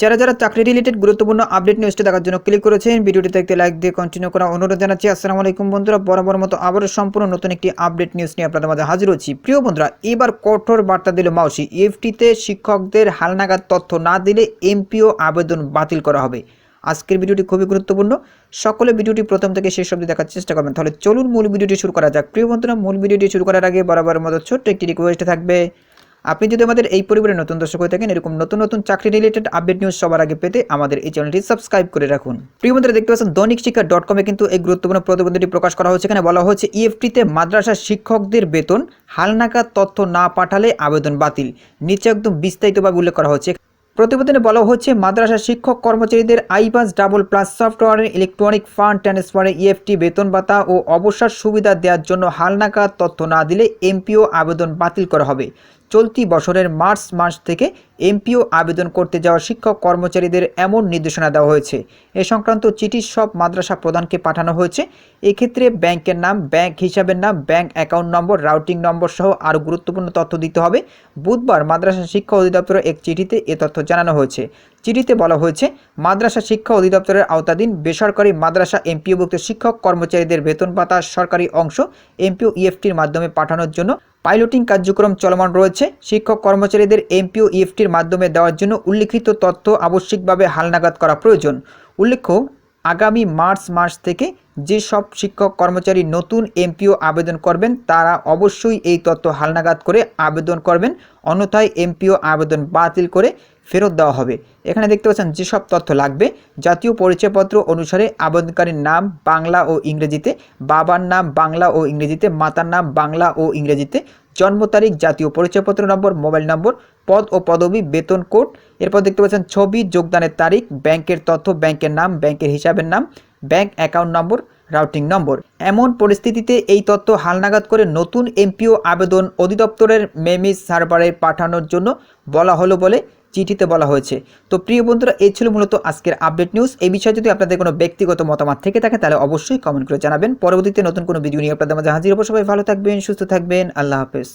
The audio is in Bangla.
যারা যারা চাকরি রিলেটেড গুরুত্বপূর্ণ আপডেট নিউজটা দেখার জন্য ক্লিক করেছেন ভিডিওটি দেখতে লাইক দিয়ে কন্টিনিউ করা অনুরোধ জানাচ্ছি। আসসালামু আলাইকুম বন্ধুরা, বরাবর মতো আবারও সম্পূর্ণ নতুন একটি আপডেট নিউজ নিয়ে আপনাদের মাঝে হাজির হচ্ছি। প্রিয় বন্ধুরা, এবার কঠোর বার্তা দিল মাউসি। এফটিতে শিক্ষকদের হালনাগাদ তথ্য না দিলে এমপিও আবেদন বাতিল করা হবে। আজকের ভিডিওটি খুবই গুরুত্বপূর্ণ। সকলে ভিডিওটি প্রথম থেকে শেষ অবধি দেখার চেষ্টা করবেন। তাহলে চলুন মূল ভিডিওটি শুরু করা যাক। প্রিয় বন্ধুরা, মূল ভিডিওটি শুরু করার আগে বরাবর মতো ছোট্ট একটি রিকোয়েস্ট থাকবে। আপনি যদি আমাদের এই পরিবারের নতুন দর্শক হয়ে থাকেন, এরকম নতুন নতুন চাকরি রিলেটেড আপডেট নিউজ সবার আগে পেতে আমাদের এই চ্যানেলটি সাবস্ক্রাইব করে রাখুন। প্রিয় বন্ধুরা, দেখতে পাচ্ছেন দৈনিক শিক্ষা ডট কমে কিন্তু এই গুরুত্বপূর্ণ প্রতিবেদনটি প্রকাশ করা হয়েছে। এখানে বলা হচ্ছে ইএফটিতে মাদ্রাসা শিক্ষকদের বেতন, হালনাগাদ তথ্য না পাঠালে আবেদন বাতিল। নিচে একদম বিস্তারিতভাবে উল্লেখ করা হয়েছে। প্রতিবেদনে বলা হচ্ছে মাদ্রাসা শিক্ষক কর্মচারীদের আইবাস ডাবল প্লাস সফটওয়্যারের ইলেকট্রনিক ফান্ড ট্রান্সফারে ইএফটি বেতন ভাতা ও অবসর সুবিধা দেওয়ার জন্য হালনাগাদ তথ্য না দিলে এমপিও আবেদন বাতিল করা হবে। চলতি বছরের মার্চ মাস থেকে এমপিও আবেদন করতে যাওয়া শিক্ষক কর্মচারীদের এমন নির্দেশনা দেওয়া হয়েছে। এ সংক্রান্ত চিঠি সব মাদ্রাসা প্রধানকে পাঠানো হয়েছে। এক্ষেত্রে ব্যাংকের নাম, ব্যাংক হিসাবের নাম, ব্যাংক অ্যাকাউন্ট নম্বর, রাউটিং নম্বর সহ আরও গুরুত্বপূর্ণ তথ্য দিতে হবে। বুধবার মাদ্রাসা শিক্ষা অধিদপ্তরের এক চিঠিতে এ তথ্য জানানো হয়েছে। চিঠিতে বলা হয়েছে, মাদ্রাসা শিক্ষা অধিদপ্তরের আওতাধীন বেসরকারি মাদ্রাসা এমপিওভুক্ত শিক্ষক কর্মচারীদের বেতন ভাতা সরকারি অংশ এমপিও ইএফটির মাধ্যমে পাঠানোর জন্য পাইলটিং কার্যক্রম চলমান রয়েছে। শিক্ষক কর্মচারীদের এমপিও, ইএফটির মাধ্যমে দেওয়ার জন্য উল্লিখিত তথ্য আবশ্যিকভাবে হালনাগাদ করা প্রয়োজন। উল্লেখ্য আগামী মার্চ মাস থেকে যে সব শিক্ষক কর্মচারী নতুন এমপিও আবেদন করবেন, তারা অবশ্যই এই তথ্য হালনাগাদ করে আবেদন করবেন। অন্যথায় এমপিও আবেদন বাতিল করে ফেরত দেওয়া হবে। এখানে দেখতে পাচ্ছেন যেসব তথ্য লাগবে, জাতীয় পরিচয়পত্র অনুসারে আবেদনকারীর নাম বাংলা ও ইংরেজিতে, বাবার নাম বাংলা ও ইংরেজিতে, মাতার নাম বাংলা ও ইংরেজিতে জন্ম তারিখ, জাতীয় পরিচয়পত্র নম্বর, মোবাইল নম্বর, পদ ও পদবি, বেতন কোড। এরপর দেখতে পাচ্ছেন ছবি, যোগদানের তারিখ, ব্যাংকের তথ্য, ব্যাংকের নাম, ব্যাংকের হিসাবের নাম, ব্যাংক অ্যাকাউন্ট নম্বর রাউটিং নম্বর। এমন পরিস্থিতিতে এই তথ্য হালনাগাদ করে নতুন এমপিও আবেদন অধিদপ্তরের মেমিস সার্ভারে পাঠানোর জন্য বলা হলো বলে চিঠিতে বলা হয়েছে। তো প্রিয় বন্ধুরা এই ছিল মূলত আজকের আপডেট নিউজ। এই বিষয়ে যদি আপনাদের কোনো ব্যক্তিগত মতামত থেকে থাকে, তাহলে অবশ্যই কমেন্ট করে জানাবেন। পরবর্তীতে নতুন কোনো ভিডিও নিয়ে আপনাদের মাঝে হাজির হব। সবাই ভালো থাকবেন, সুস্থ থাকবেন। আল্লাহ হাফেজ।